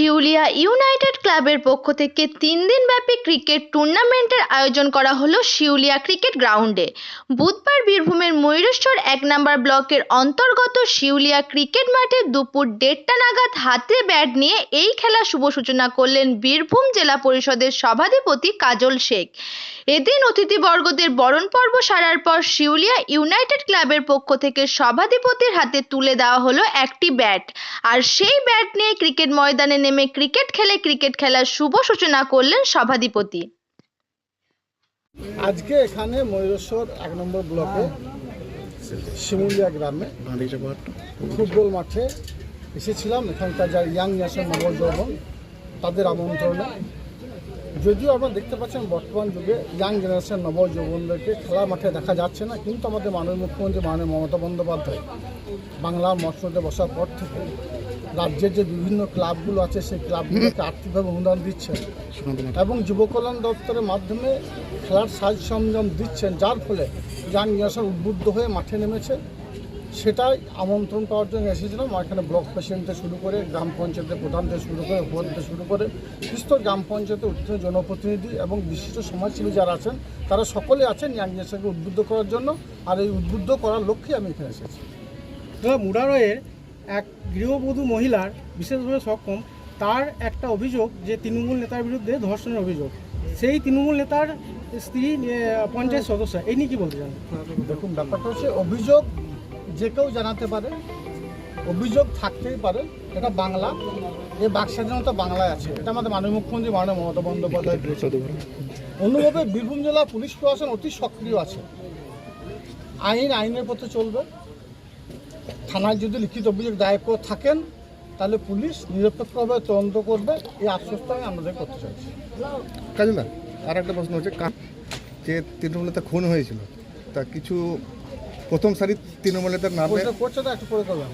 শিউলিয়া United ক্লাবের পক্ষ থেকে তিন দিনব্যাপী ক্রিকেট টুর্নামেন্টের আয়োজন করা হলো শিউলিয়া ক্রিকেট গ্রাউন্ডে। বুধবার বীরভূমের ময়ূরেশ্বর এক নম্বর ব্লকের অন্তর্গত শিউলিয়া ক্রিকেট মাঠে দুপুর দেড়টা নাগাদ হাতে ব্যাট নিয়ে এই খেলা শুভ সূচনা করলেন বীরভূম জেলা পরিষদের সভাধিপতি কাজল শেখ। এদিন অতিথিবর্গদের বরণ পর্ব সারার পর শিউলিয়া ইউনাইটেড ক্লাবের পক্ষ থেকে সভাধিপতির হাতে তুলে দেওয়া হলো একটি ব্যাট। আর সেই ব্যাট নিয়ে ক্রিকেট ময়দানে নেমে ক্রিকেট খেলে ক্রিকেট খেলার শুভ সূচনা করলেন সভাধিপতি। আজকে এখানে ময়ূরেশ্বর এক নম্বর ব্লকে, শিমুলিয়া গ্রামে ফুটবল মাঠে এসেছিলাম। এখানকার যারা ইয়াং ন্যাশন নবযৌবন তাদের আমন্ত্রণে। যদিও আপনারা দেখতে পাচ্ছেন, বর্তমান যুগে ইয়াং জেনারেশন নবযৌবনদেরকে খেলার মাঠে দেখা যাচ্ছে না, কিন্তু আমাদের মাননীয় মুখ্যমন্ত্রী মাননীয় মমতা বন্দ্যোপাধ্যায় বাংলার মসনদে বসার পর থেকে রাজ্যের যে বিভিন্ন ক্লাবগুলো আছে সেই ক্লাবগুলোকে আর্থিকভাবে অনুদান দিচ্ছেন। এবং যুব কল্যাণ দপ্তরের মাধ্যমে খেলার সাজ সরঞ্জাম দিচ্ছেন যার ফলে ইয়াং জেনারেশন উদ্বুদ্ধ হয়ে মাঠে নেমেছে। সেটাই আমন্ত্রণ পাওয়ার জন্য এসেছিলাম। এখানে ব্লক প্রেসিডেন্ট থেকে শুরু করে গ্রাম পঞ্চায়েতের প্রধান থেকে শুরু করে উপর থেকে শুরু করে বিস্তর গ্রাম পঞ্চায়েতের উত্তর জনপ্রতিনিধি এবং বিশিষ্ট সমাজসেবী যারা আছেন তারা সকলে আছেন ইয়াং জেনারেশনকে উদ্বুদ্ধ করার জন্য। আর এই উদ্বুদ্ধ করার লক্ষ্যে আমি এখানে এসেছি। মুরারয়ের এক গৃহবধূ মহিলার বিশেষভাবে সক্ষম, তার একটা অভিযোগ যে তৃণমূল নেতার বিরুদ্ধে ধর্ষণের অভিযোগ। সেই তৃণমূল নেতার স্ত্রী পঞ্চায়েত সদস্য, এই নিয়ে কি বলতে চান? দেখুন, ব্যাপারটা হচ্ছে অভিযোগ যে কেউ জানাতে পারে, অভিযোগ থাকতেই পারে, এটা বাংলা। এ বাক স্বাধীনতা বাংলায় আছে। এটা আমাদের মাননীয় মুখ্যমন্ত্রী মাননীয় মমতা বন্দ্যোপাধ্যায় দিয়েছে অন্যভাবে বীরভূম জেলা পুলিশ প্রশাসন অতি সক্রিয় আছে। আইন, আইনের পথে চলবে। থানায় যদি লিখিত অভিযোগ দায়ের করে থাকেন তাহলে পুলিশ নিরপেক্ষভাবে তদন্ত করবে। এই আশ্বস্ত আমি আমাদের করতে চাইছি। না আর একটা প্রশ্ন হচ্ছে যে তৃণমূল নেতা খুন হয়েছিল তা কিছু প্রথম সারি তৃণমূল নেতার নাম? করছে তো একটু করে করবেন